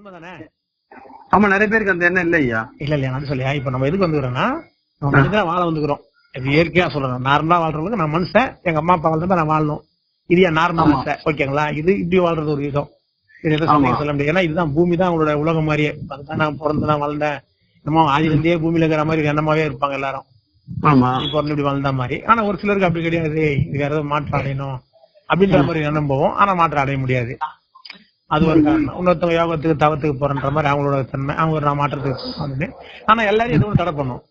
உண்மைதானே? ஆமா நிறைய பேருக்கு அந்த எண்ணம் இல்லையா? இல்ல இல்லையா நான் சொல்லியா இப்ப நம்ம எதுக்கு வந்துக்கிறோம்னா நம்ம மனிதனா வாழ வந்துக்கிறோம். இது இயற்கையா சொல்றேன் நார்மலா வாழ்றவங்களுக்கு நான் மனுஷன் எங்க அம்மா அப்பா வாழ்ந்த நான் வாழணும் இது என் நார்மல் மனுஷன் ஓகேங்களா? இது இப்படி வாழ்றது ஒரு விதம் இது சொல்ல முடியாது ஏன்னா இதுதான் பூமி தான் அவங்களோட உலகம் மாதிரியே. அதுதான் நான் பிறந்து நான் வளர்ந்தேன் நம்ம ஆதில இருந்தே பூமியில இருக்கிற மாதிரி எண்ணமாவே இருப்பாங்க எல்லாரும். பிறந்து இப்படி வளர்ந்த மாதிரி. ஆனா ஒரு சிலருக்கு அப்படி கிடையாது. இது யாராவது மாற்றம் அடையணும். அப்படின்ற மாதிரி எண்ணம் போவோம் ஆனா மாற்றம் அடைய முடியாது. அது ஒரு காரணம். இன்னொருத்தவங்க யோகத்துக்கு தவத்துக்கு போறன்ற மாதிரி அவங்களோட தன்மை அவங்க ஒரு நான் மாற்றத்துக்கு வந்து ஆனா எல்லாரும் ஏதோ ஒன்று தடை பண்ணும்.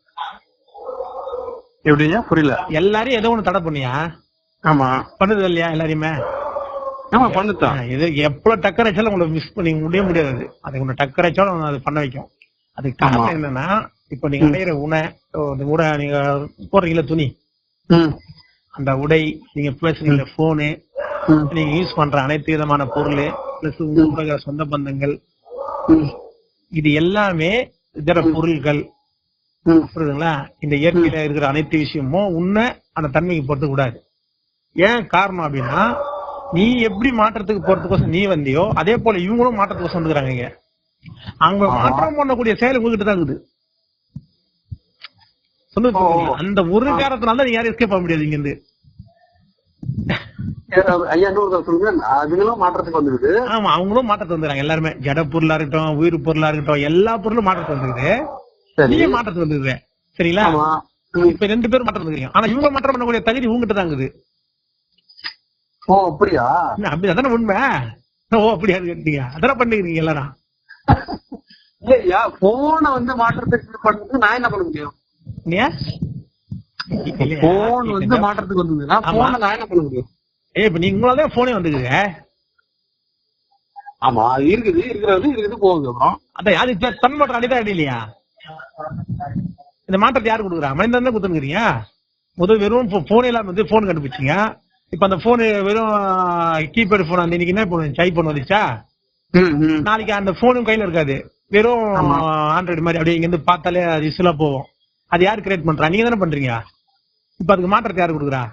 எப்படியா புரியல. எல்லாரையும் ஏதோ ஒண்ணு தடை பண்ணியா? ஆமா. பண்ணுது இல்லையா எல்லாரையுமே? ஆமா பண்ணுத்தான் ஆ, இது எவ்வளவு டக்கர் அடிச்சாலும் உங்களை மிஸ் பண்ணி முடிய முடியாது. அது உங்களை டக்கர் அடிச்சாலும் அது பண்ண வைக்கும். அதுக்கு காரணம் என்னன்னா இப்ப நீங்க அடையிற உணை உடை நீங்க போடுறீங்களா துணி. அந்த உடை நீங்க பேசுறீங்க போனு நீங்க யூஸ் பண்ற அனைத்து விதமான பொருள் பிளஸ் உங்களுக்கு இருக்கிற சொந்த பந்தங்கள். இது எல்லாமே இதர பொருள்கள். புரியுதுங்களா? இந்த இயற்கையில இருக்கிற அனைத்து விஷயமும் உன்னை அந்த தன்மைக்கு போறது கூடாது. ஏன் காரணம் அப்படின்னா நீ எப்படி மாற்றத்துக்கு போறதுக்கோசம் நீ வந்தியோ அதே போல இவங்களும் மாற்றத்துக்கோசம் வந்துக்கிறாங்க அவங்க மாற்றம் பண்ணக்கூடிய செயல் உங்ககிட்ட தான் இருக்குது. சொல்லுங்க? அந்த ஒரு காரணத்தினால தான் நீ யாரும் எஸ்கேப் ஆக முடியாது இங்க இருந்து ஐயா இன்னொரு சொல்லுங்க. அதுங்களும் மாற்றத்துக்கு வந்துருது. ஆமா அவங்களும் மாற்றத்தை வந்துடுறாங்க. எல்லாருமே ஜட பொருளா இருக்கட்டும் உயிர் பொருளா இருக்கட்டும் எல்லா பொருளும் மாற்றத்தை வந்துருக்குது சரி. நீயே மாற்றத்தை வந்துருது சரிங்களா? இப்ப ரெண்டு பேரும் மாற்றம் வந்துருக்கீங்க ஆனா இவங்க மாற்றம் பண்ணக்கூடிய தகுதி உங்ககிட்ட தான் இருக்குது. ஓ அப்படியா? அப்படி அதானே உண்மை? ஓ அப்படியா கேட்டீங்க. அதானே பண்ணிக்கிறீங்க எல்லாரும்? இல்லையா போனை வந்து மாற்றத்துக்கு பண்ணது. நான் என்ன பண்ண முடியும்? போன் வந்து மாற்றத்துக்கு வந்ததுன்னா. போனை நான் என்ன பண்ண முடியும்? ஏய் இப்ப நீங்களால போனே வந்துக்குது ஆமா அது இருக்குது இருக்கிறது இருக்குது போகுது அப்புறம். அதான் யாரு தன் மாற்றம் அடிதான் அடி இல்லையா? இந்த மாற்றத்தை யாரு கொடுக்குறா? மனிதன் தான் கொடுத்துருக்கீங்க முதல் வெறும் போன் எல்லாம் வந்து போன் கண்டுபிடிச்சிங்க. இப்ப அந்த போன் வெறும் கீபேட் போன் அந்த இன்னைக்கு என்ன போன் சை போன் வந்துச்சா. நாளைக்கு அந்த போனும் கையில இருக்காது. வெறும் ஆண்ட்ராய்டு மாதிரி அப்படியே இங்க இருந்து பார்த்தாலே அது யூஸ்ஃபுல்லா போகும். அது யாரு கிரியேட் பண்றா? நீங்க தானே பண்றீங்க? இப்ப அதுக்கு மாற்றத்தை யாரு கொடுக்குறா?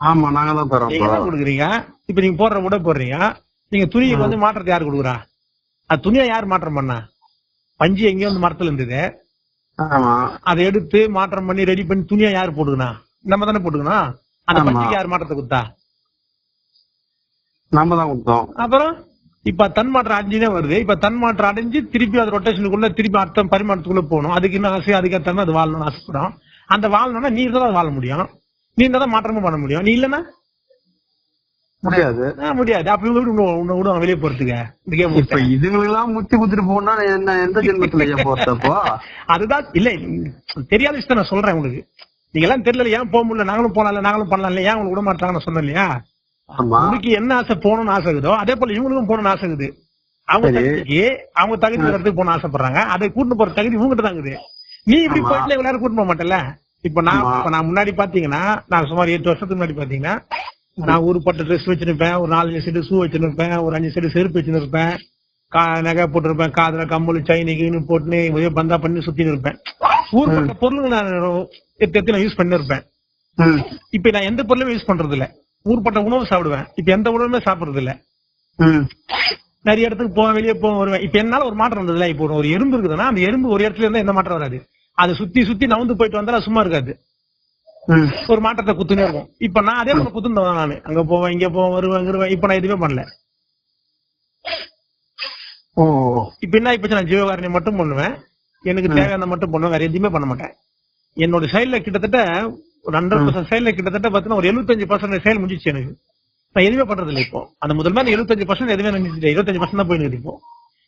ஆமா நாங்க தான் தரோம் நீங்க தான் கொடுக்குறீங்க. இப்ப நீங்க போடுற உடை போடுறீங்க. நீங்க துணிக்கு வந்து மாற்றத்தை யாரு கொடுக்குறா? அது துணியை யார் மாற்றம் பண்ணா? பஞ்சு எங்கேயோ வந்து மரத்துல இருந்தது. அதை எடுத்து மாற்றம் பண்ணி ரெடி பண்ணி துணியா யார் போட்டுக்கணும் நம்ம தானே போட்டுக்கணும் அந்த. பஞ்சுக்கு யார் மாற்றத்தை கொடுத்தா? நாம தான் கொடுத்தோம். அப்புறம் இப்ப தன் மாற்றம் அடைஞ்சுனே வருது. இப்ப தன் மாற்றம் அடைஞ்சு திருப்பி அது ரொட்டேஷனுக்குள்ள திருப்பி அடுத்த பரிமாற்றத்துக்குள்ள போகணும். அதுக்கு என்ன ஆசை? அதுக்கு ஏற்ற அது வாழணும்னு ஆசைப்படும் அந்த வாழணும்னா நீ இருந்தா தான் வாழ முடியும். நீ இருந்தா தான் மாற்றமும் பண்ண முடியும். நீ இல்லைன்னா? முடியாது. முடியாது. அப்ப இவங்க விடுவாங்க வெளியே போறதுக்கு. இந்த கேம் இப்ப இதுங்களுக்கு முத்தி குத்துட்டு போனா என்ன எந்த ஜென்மத்துல போறதப்போ அதுதான் இல்ல தெரியாத விஷயத்த நான் சொல்றேன் உங்களுக்கு. நீங்க எல்லாம் தெரியல ஏன் போக முடியல? நாங்களும் போலாம்ல நாங்களும் பண்ணலாம் இல்லையா ஏன் உங்களுக்கு விட மாட்டாங்கன்னு நான் சொன்னேன் இல்லையா? உனக்கு என்ன ஆசை போகணும்னு ஆசை இருக்குதோ அதே போல இவங்களுக்கும் போகணும்னு ஆசை இருக்குது. அவங்க. தகுதிக்கு அவங்க தகுதி இடத்துக்கு போன ஆசைப்படுறாங்க. அதை கூட்டு போற தகுதி உங்ககிட்ட தான் இருக்குது. நீ இப்படி. போயிட்டு இவ்வளவு நேரம் கூட்டு போக மாட்டல இப்ப நான். இப்ப நான் முன்னாடி பாத்தீங்கன்னா நான் சுமார் எட்டு வருஷத்துக்கு முன்னாடி பாத்தீங்கன்னா நான் ஒரு பட்டு ட்ரெஸ் வச்சிருப்பேன் ஒரு நாலஞ்சு செட்டு ஷூ வச்சிருப்பேன் ஒரு அஞ்சு செட்டு செருப்பு வச்சிருப்பேன் கா நகை போட்டிருப்பேன் காதுல கம்மல் சைனி கீனு போட்டுன்னு ஒரே பந்தா பண்ணி சுத்தின்னு இருப்பேன் ஊர்பட்ட பொருளுங்க நான் எத்து எத்து நான் யூஸ் பண்ணிருப்பேன் இப்ப நான் எந்த பொருளுமே யூஸ் பண்றது இல்ல ஊர்பட்ட உணவு சாப்பிடுவேன். இப்ப எந்த உணவுமே சாப்பிடுறது இல்ல. நிறைய இடத்துக்கு போவேன் வெளியே போவேன் வருவேன். இப்ப என்னால ஒரு மாற்றம் வந்ததுல இப்போ ஒரு எறும்பு இருக்குதுன்னா அந்த எறும்பு ஒரு இடத்துல இருந்தா எந்த மாற்றம் வராது. அது சுத்தி சுத்தி நவுந்து போயிட்டு வந்தா சும்மா இருக்காது. ஒரு மாற்றத்தை குத்துனே இருக்கும். இப்ப நான் அதே போல குத்துந்தவன் நானு. அங்க போவேன் இங்க போவேன் வருவேன் வருவேன். இப்ப நான் எதுவுமே பண்ணல. ஓ. இப்ப என்ன இப்ப நான் ஜீவகாரணியை மட்டும் பண்ணுவேன். எனக்கு தேவையான மட்டும் பண்ணுவேன். வேற எதுவுமே பண்ண மாட்டேன். என்னோட செயல்ல கிட்டத்தட்ட ஒரு ஹண்ட்ரட் பர்சன்ட் செயல்ல கிட்டத்தட்ட பாத்தீங்கன்னா ஒரு எழுபத்தஞ்சு பர்சன்ட் செயல் முடிஞ்சிச்சு எனக்கு. நான் எதுவுமே பண்றது இல்லை இப்போ. அந்த முதல் மாதிரி எழுபத்தஞ்சு பர்சன்ட் எதுவுமே நினைச்சிட்டேன் இருபத்தஞ்சு பர்சன்ட் தான் போயிருக்கு இப்போ.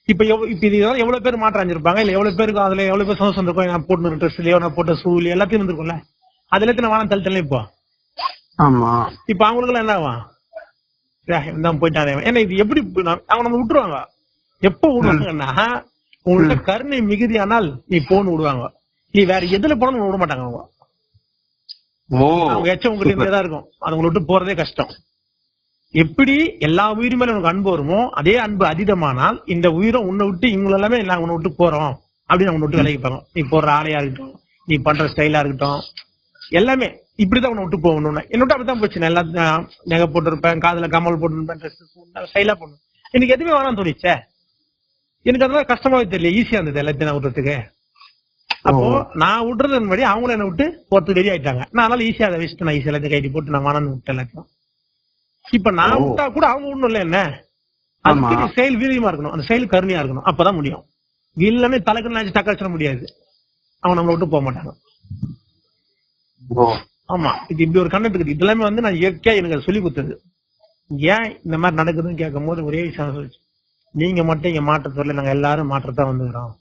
இப்ப இப்ப இதனால எவ்வளவு பேர் மாற்றம் அடைஞ்சிருப்பாங்க இல்ல எவ்வளவு பேருக்கு அதுல எவ்வளவு பேர் சந்தோஷம் இருக்கும்? நான் போட்டு ட்ரெஸ்லயோ நான் போட்ட ஷூலயோ எல்லாத்தையும் வந்திருக்கும்ல அது எல்லாத்தையும் வானம் தள்ளி இப்போ? ஆமா. இப்ப அவங்களுக்கு என்ன ஆகும்? தான் போயிட்டானே. ஏன்னா இது எப்படி அவங்க நம்ம விட்டுருவாங்க. எப்ப விடுவாங்கன்னா உங்கள்ட்ட கருணை மிகுதியானால் நீ போன்னு விடுவாங்க. நீ வேற எதுல போனாலும் விட மாட்டாங்க அவங்க. ஓ. அவங்க எச்சம் உங்ககிட்ட தான் இருக்கும். அது விட்டு போறதே கஷ்டம். எப்படி எல்லா உயிர் மேல உனக்கு அன்பு வருமோ அதே அன்பு அதீதமானால் இந்த உயிரும் உன்னை விட்டு இவங்க எல்லாமே நாங்க உன்னை விட்டு போறோம் அப்படின்னு அவங்க விட்டு விலகிப்பாங்க நீ போடுற ஆடையா இருக்கட்டும் நீ பண்ற ஸ்டைலா இருக்கட்டும் எல்லாமே இப்படிதான் உன்னை விட்டு போகணும்னு. என்ன விட்டு அப்படிதான் போச்சு. எல்லாத்தையும் நகை போட்டிருப்பேன் காதுல கமல் போட்டிருப்பேன் ட்ரெஸ் ஸ்டைலா பண்ணும் எனக்கு எதுவுமே வேணாம் தோணிச்சே? எனக்கு அதெல்லாம் கஷ்டமாவே தெரியல. ஈஸியா இருந்தது எல்லாத்தையும் நான் விடுறதுக்கு. அப்போ நான் விடுறது முன்னாடி அவங்களும் என்ன விட்டு போறதுக்கு ரெடி ஆயிட்டாங்க. நான் அதனால ஈஸியா அதை வச்சுட்டு நான் ஈஸியா எல்லாத்தையும் கைட்டி போட்டு நான் மனந் விட்டேன் எல்லாத்தையும். இப்ப நான். விட்டா கூட அவங்க விடணும் இல்ல என்ன. அதுக்கு செயல் வீரியமா இருக்கணும். அந்த செயல் கருணையா இருக்கணும். அப்பதான் முடியும். இல்லன்னு தலைக்கு நினைச்சு தக்காச்சிட முடியாது. அவன் நம்மளை விட்டு போக மாட்டாங்க ஆமா. இது இப்படி ஒரு கண்டென்ட் இருக்குது. இதெல்லாமே வந்து நான் இயற்கையா எனக்கு சொல்லி கொடுத்தது. ஏன் இந்த மாதிரி நடக்குதுன்னு கேட்கும் போது ஒரே விஷயம் சொல்லிச்சு. நீங்க மட்டும் இங்க மாற்றத்தை வரல. நாங்க எல்லாரும் மாற்றத்தா வந்துக்கிறோம்.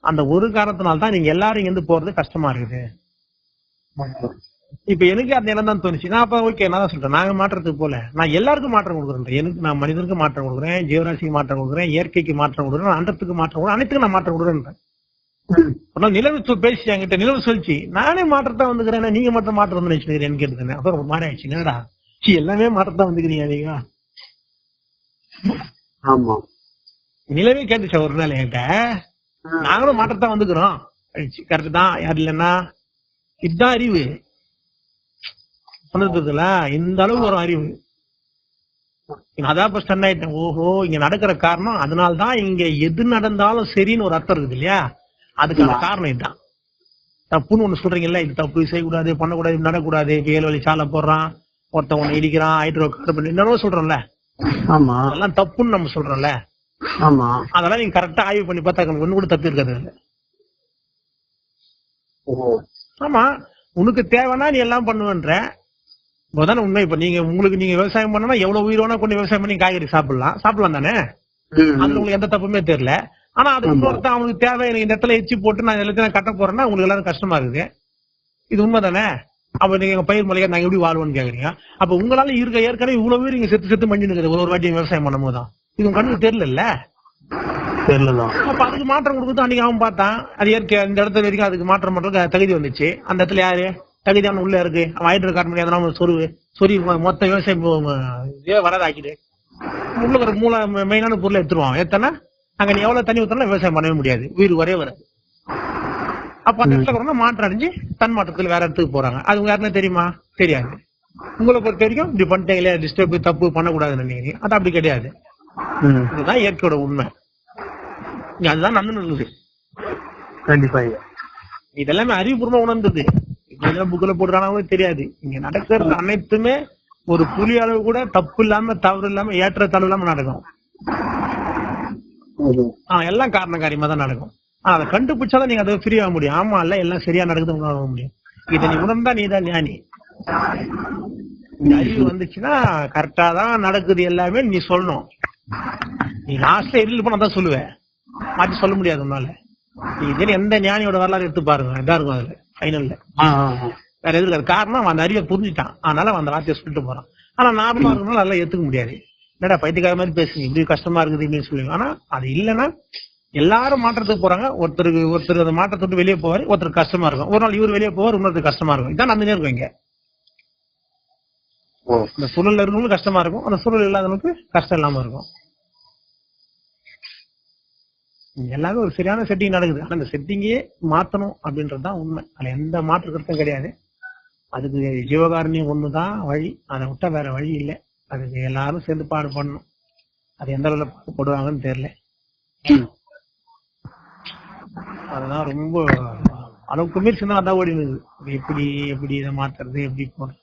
அந்த ஒரு காரணத்தினால தான் நீங்க எல்லாரும் இங்க இருந்து போறது கஷ்டமா இருக்குது. இப்ப எனக்கு அந்த இடம் தான் தோணுச்சு. நான் அப்ப ஓகே நான் தான் சொல்றேன். நாங்க மாற்றத்துக்கு போல நான் எல்லாருக்கும் மாற்றம் கொடுக்குறேன் எனக்கு நான் மனிதனுக்கு மாற்றம் கொடுக்குறேன். ஜீவராசிக்கு மாற்றம் கொடுக்குறேன். இயற்கைக்கு மாற்றம் கொடுக்குறேன். அண்டத்துக்கு மாற்றம் கொடுக்குறேன். அனைத்துக்கும் நான் மாற்றம் கொடுக்குறேன் நிலவு பேசி என்கிட்ட. நிலவு சொல்லிச்சு. நானே மாற்றத்தான் வந்துக்கிறேன். நீங்க மட்டும் மாற்றம் வந்து நினைச்சுக்கிறேன்னு கேட்டுக்கிறேன் அப்புறம் மாதிரி ஆயிடுச்சு. என்னடா? சீ, எல்லாமே மாற்றத்தான் வந்துக்கிறீங்க நீங்க ஆமா. நிலவே கேட்டுச்சு ஒரு நாள் என்கிட்ட? நாங்களும் மாற்றத்தான் வந்துக்கிறோம். கரெக்ட் தான். யார் இல்லைன்னா? இதுதான் அறிவு. சொன்னதுல இந்த அளவு ஒரு அறிவு. அதான் இப்ப ஸ்டன் ஆயிட்டேன். ஓஹோ இங்க நடக்கிற காரணம் அதனால தான் இங்க எது நடந்தாலும் சரின்னு ஒரு அர்த்தம் இருக்குது இல்லையா? அதுக்கான காரணம் இதுதான். தப்புன்னு ஒண்ணு சொல்றீங்கல்ல இது தப்பு செய்யக்கூடாது பண்ணக்கூடாது நடக்கூடாது. இப்ப ஏழு வழி சாலை போடுறான் ஒருத்தன் ஒண்ணு இடிக்கிறான் ஹைட்ரோ கார்பன் என்னென்னவோ சொல்றோம்ல. ஆமா. அதெல்லாம் தப்புன்னு நம்ம சொல்றோம்ல. ஆமா. அதெல்லாம் நீங்க கரெக்டா ஆய்வு பண்ணி பார்த்தா ஒண்ணு கூட தப்பு இருக்காது. ஆமா. உனக்கு தேவைன்னா நீ எல்லாம் பண்ணுவேன்ற. இப்பதானே உண்மை. இப்ப நீங்க உங்களுக்கு நீங்க விவசாயம் பண்ணனா எவ்வளவு உயிர் வேணா கொண்டு விவசாயம் பண்ணி காய்கறி சாப்பிடலாம். சாப்பிடலாம் தானே? ம், அதுல உங்களுக்கு எந்த தப்புமே தெரியல. ஆனா அது ஆமா. இன்னொருத்தன் அவனுக்கு தேவை எனக்கு இந்த இடத்துல எச்சி போட்டு நான் எல்லாத்தையும் கட்ட போறேன்னா உங்களுக்கு எல்லாரும் கஷ்டமா இருக்குது. இது உண்மை தானே அப்ப நீங்க பயிர் மலையா நாங்க எப்படி வாழ்வோம்னு கேக்குறீங்க? அப்ப உங்களால இருக்க ஏற்கனவே இவ்வளவு பேர் இங்க செத்து செத்து மஞ்சள் இருக்குது ஒரு ஒரு வாட்டி விவசாயம் பண்ணும் போதுதான் இது உங்க கண்ணுக்கு தெரியல தெரியலதான். அப்ப அதுக்கு மாற்றம் கொடுக்குறது அன்னைக்கு அவன் பார்த்தான். அது இயற்கை அந்த இடத்துல வரைக்கும் அதுக்கு மாற்றம் பண்றதுக்கு தகுதி வந்துச்சு. அந்த இடத்துல யாரு? தகுதியான உள்ள இருக்கு. அவன் ஹைட்ரோ கார்பன் எதனா ஒரு சொருவு. சொறி மொத்த விவசாயம் இதே வராதாக்கிடு உள்ள ஒரு மூல மெயினான பொருளை எடுத்துருவான். எத்தனை அங்க நீ எவ்வளவு தண்ணி ஊத்தலாம் விவசாயம் பண்ணவே முடியாது. உயிர் வரவே வராது அப்ப அந்த இடத்துல வரணும் மாற்றம் அடைஞ்சு தன் மாற்றத்துல வேற இடத்துக்கு போறாங்க. அது உங்க யாருன்னு தெரியுமா? தெரியாது. உங்களை பொறுத்த வரைக்கும் இப்படி பண்ணிட்டீங்களே டிஸ்டர்ப் தப்பு பண்ணக்கூடாதுன்னு நினைக்கிறீங்க. அது அப்படி கிடையாது. இதுதான் இயற்கையோட உண்மை. அதுதான் நடந்துன்னு கண்டிப்பா ஐயா. இதெல்லாமே அறிவுபூர்வமா உணர்ந்தது. இதெல்லாம் புக்கில் போட்டுறானவங்க தெரியாது. இங்க நடக்கிறது அனைத்துமே ஒரு புலி அளவு கூட தப்பு இல்லாம தவறு இல்லாம ஏற்ற தளவு இல்லாம நடக்கும். ஆஹ் எல்லாம் காரண காரியமா தான் நடக்கும். ஆஹ் அதை கண்டுபிடிச்சாதான் நீங்க அதை ஃப்ரீ ஆக முடியும். ஆமா இல்ல எல்லாம் சரியா நடக்குது உணர முடியும். இதை நீ உணர்ந்தா நீ தான் ஞானி. அறிவு வந்துச்சுன்னா கரெக்டா தான் நடக்குது எல்லாமே நீ சொல்லணும். நீ லாஸ்ட்ல எதிரில் போனா தான் சொல்லுவேன். மாத்தி சொல்ல முடியாது உன்னால. நீ இதே எந்த ஞானியோட வரலாறு எடுத்து பாருங்க. இதா இருக்கும் அதுல. ஃபைனல்ல. வேற எதுவும் இருக்காது. காரணம் அவன் அந்த அறிவை புரிஞ்சுட்டான். அதனால அவன் அந்த வார்த்தையை சொல்லிட்டு போறான். ஆனா நார்மலா இருக்கணும் நல்லா ஏத்துக்க முடியாது. என்னடா பைத்தியக்கார மாதிரி பேசுங்க இப்படி கஷ்டமா இருக்குது இப்படின்னு சொல்லுங்க ஆனா அது இல்லைன்னா எல்லாரும் மாற்றத்துக்கு போறாங்க. ஒருத்தருக்கு ஒருத்தர் அந்த மாற்றத்தை விட்டு வெளியே போவாரு. ஒருத்தருக்கு கஷ்டமா இருக்கும். ஒரு நாள் இவர் வெளியே போவார் இன்னொருத்தருக்கு கஷ்டமா இருக்கும். இதான் நடந்துனே இருக்கும் இங்க. இந்த சூழல்ல இருக்கவங்களுக்கு கஷ்டமா இருக்கும். அந்த சூழல் இல்லாதவனுக்கு கஷ்டம் இல்லாம இருக்கும். எல்லாமே ஒரு சரியான செட்டிங் நடக்குது. ஆனா அந்த செட்டிங்கே மாத்தணும் அப்படின்றது தான் உண்மை. அதுல எந்த மாற்று கருத்தும் கிடையாது. அதுக்கு ஜீவகாரணியம் ஒண்ணுதான் வழி. அதை விட்டா வேற வழி இல்லை. அதுக்கு எல்லாரும் சேர்ந்து பாடு பண்ணணும். அது எந்த அளவுல பாடுபடுவாங்கன்னு தெரியல. அதுதான் ரொம்ப அளவுக்கு மீறி சின்ன அதான் ஓடினுது எப்படி எப்படி இதை மாத்துறது எப்படி போறது?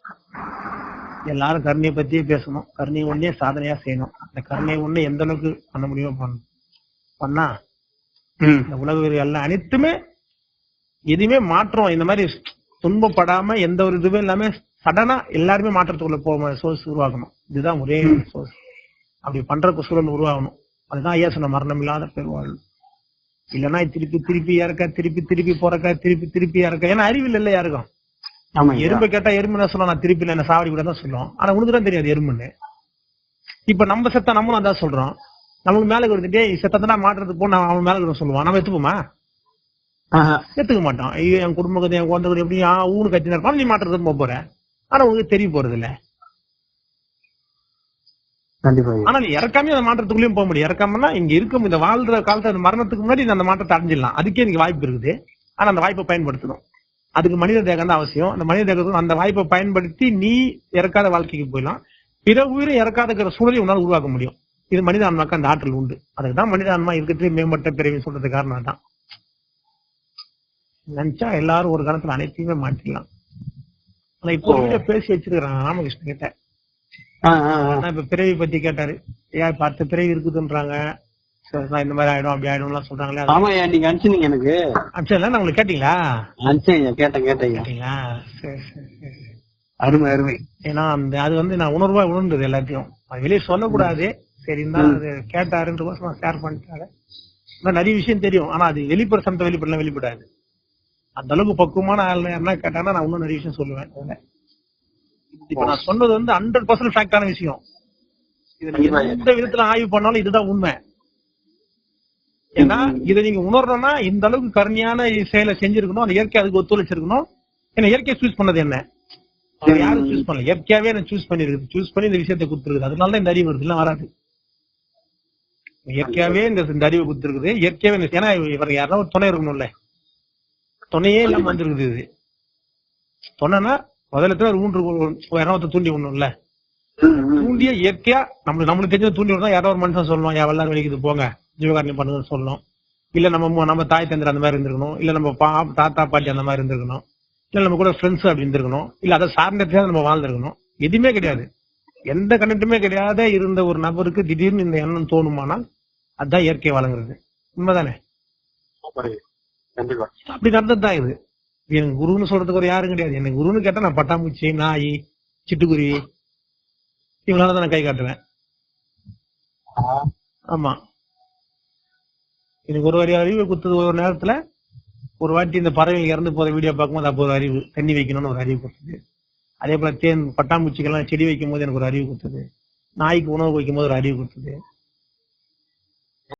எல்லாரும் கருணையை பத்தியே பேசணும். கருணை ஒன்னே சாதனையா செய்யணும். அந்த கருணை ஒண்ணு எந்த அளவுக்கு பண்ண முடியுமோ பண்ணணும். பண்ணா இந்த உலக எல்லாம் அனைத்துமே எதுவுமே மாற்றம். இந்த மாதிரி துன்பப்படாம எந்த ஒரு இதுவே இல்லாம சடனா எல்லாருமே மாற்றத்துக்குள்ள போக சோர்ஸ் உருவாக்கணும். இதுதான் ஒரே சோர்ஸ் அப்படி பண்றதுக்கு சூழல் உருவாகணும். அதுதான் ஐயா சொன்ன மரணம் இல்லாத பெருவாழ் இல்லைன்னா திருப்பி திருப்பி இறக்க திருப்பி திருப்பி போறக்க திருப்பி திருப்பி இறக்க. ஏன்னா அறிவில் இல்லை யாருக்கும். எறும்பு கேட்டா எறும்பு என்ன சொல்லுவோம் நான் திருப்பி இல்லை என்ன சாவடி கூட தான் சொல்லுவோம். ஆனா உனக்கு தான் தெரியாது எறும்புன்னு. இப்ப நம்ம செத்தா நம்மளும் அதான் சொல்றோம். நமக்கு மேல இருந்துட்டே செத்தனா மாற்றுறதுக்கு போ நான் அவன் மேல இருக்கிற சொல்லுவான். நம்ம எடுத்துப்போமா? ஆஹா. ஏத்துக்க மாட்டான். ஐயோ என் குடும்ப கதை என் குழந்தை கதை எப்படி ஆ ஊனு கத்தினா இருப்பான். நீ மாற்றுறதுக்கு போக போற. ஆனா உனக்கு தெரிய போறது இல்ல. ஆனா நீ இறக்காம அந்த மாற்றத்துக்குள்ளேயும் போக முடியும். இறக்காமனா இங்க இருக்கும். இந்த வாழ்ற காலத்துல அந்த மரணத்துக்கு முன்னாடி அந்த மாற்றத்தை அடைஞ்சிடலாம். அதுக்கே எனக்கு வாய்ப்பு இருக்குது. ஆனா அந்த வாய்ப்பை பயன்படுத்தணும். அதுக்கு மனித தேகம் தான் அவசியம். அந்த மனித தேகத்துக்கு அந்த வாய்ப்பை பயன்படுத்தி நீ இறக்காத வாழ்க்கைக்கு போயிடலாம். பிற உயிரை இறக்காதங்கிற சூழலை உன்னால உருவாக்க முடியும். இது மனித ஆன்மாக்கு அந்த ஆற்றல் உண்டு. அதுக்கு தான் மனித ஆன்மா இருக்கிறதுலே மேம்பட்ட பிறவி சொல்றது காரணம் தான் நினைச்சா எல்லாரும் ஒரு காலத்துல அனைத்தையுமே மாற்றிடலாம். ஆனா இப்போ பேசி வச்சிருக்கிறான் ராமகிருஷ்ணன் கிட்ட இப்ப பிறவி பத்தி கேட்டாரு. ஏன் அடுத்த பிறவி இருக்குதுன்றாங்க. இந்த மாதிரி ஆயிடும் அப்படி ஆயிடும்லாம் சொல்றாங்களே. ஆமாய்யா நீங்க அனுப்பிச்சீங்க எனக்கு. அனுப்பிச்சதுல நான் உங்களுக்கு கேட்டீங்களா? அனுப்பிச்சீங்க கேட்டேன் கேட்டேங்க கேட்டீங்களா? சரி சரி சரி. அருமை அருமை. ஏன்னா அந்த அது வந்து நான் உணர்வா உணர்ந்தது எல்லாத்தையும். அது வெளியே சொல்லக்கூடாது. சரி இருந்தாலும் அது கேட்டாருன்ற கோசம் நான் ஷேர் பண்ணிட்டாரு. நிறைய விஷயம் தெரியும். ஆனா அது வெளிப்புற சமத்தை வெளிப்படலாம் வெளிப்படாது. அந்த அளவுக்கு பக்குவமான ஆள் யாருன்னா கேட்டாங்கன்னா நான் இன்னும் நிறைய விஷயம் சொல்லுவேன். அதுல. இப்ப நான் சொன்னது வந்து ஹண்ட்ரட் பர்சன்ட் ஃபேக்டான விஷயம். இது நீங்க எந்த விதத்துல ஆய்வு பண்ணாலும் இதுதான் உண்மை. ஏன்னா இதை நீங்க உணரணும்னா இந்த அளவுக்கு கருணையான செயலை செஞ்சிருக்கணும் அந்த இயற்கை அதுக்கு ஒத்துழைச்சிருக்கணும். ஏன்னா இயற்கை சூஸ் பண்ணது என்ன? யாரும் சூஸ் பண்ணல. இயற்கையாவே என்ன சூஸ் பண்ணிருக்குது. சூஸ் பண்ணி இந்த விஷயத்தை கொடுத்துருக்குது. அதனால தான் இந்த அறிவு வருது. இல்ல வராது. இயற்கையாவே இந்த அறிவு கொடுத்துருக்குது இயற்கையாவே இந்த- ஏன்னா இவர் யாரா ஒரு துணை இருக்கணும்ல. துணையே இல்லாம வந்திருக்குது இது. துணைனா முதல்ல ஒரு ஊன்று யாராவது தூண்டி விடணும்ல. தூண்டிய இயற்கையா நம்ம நம்மளுக்கு தெரிஞ்ச தூண்டி விடணும் யாரோ ஒரு மனுஷன் சொல்லணும் என் வெள்ளாறு வலிக்குது போங்க. ஜீவகாரணம் பண்ணுங்கன்னு சொல்லணும். இல்ல நம்ம நம்ம தாய் தந்தர் அந்த மாதிரி இருந்திருக்கணும். இல்ல நம்ம பா தாத்தா பாட்டி அந்த மாதிரி இருந்திருக்கணும். இல்ல நம்ம கூட ஃப்ரெண்ட்ஸ் அப்படி இருந்திருக்கணும். இல்ல அதை சார்ந்த நம்ம வாழ்ந்திருக்கணும். எதுவுமே கிடையாது. எந்த கண்டென்ட்டுமே கிடையாத இருந்த ஒரு நபருக்கு திடீர்னு இந்த எண்ணம் தோணுமானால் அதுதான் இயற்கை வழங்குறது உண்மைதானே? அப்படி நடந்தது தான் இது. எனக்கு குருன்னு சொல்றதுக்கு ஒரு யாரும் கிடையாது. எனக்கு குருன்னு கேட்டா நான் பட்டாம்பூச்சி நாய் சிட்டுக்குருவி இவங்களால தான் நான் கை காட்டுவேன். ஆமா. எனக்கு ஒரு வரி அறிவு குத்துது ஒரு நேரத்துல. ஒரு வாட்டி இந்த பறவைகள் இறந்து போற வீடியோ பார்க்கும்போது அப்போ ஒரு அறிவு தண்ணி வைக்கணும்னு ஒரு அறிவு கொடுத்தது அதே போல தேன் பட்டாம்பூச்சிக்கெல்லாம் செடி வைக்கும் போது எனக்கு ஒரு அறிவு கொடுத்தது நாய்க்கு உணவு வைக்கும் போது ஒரு அறிவு கொடுத்தது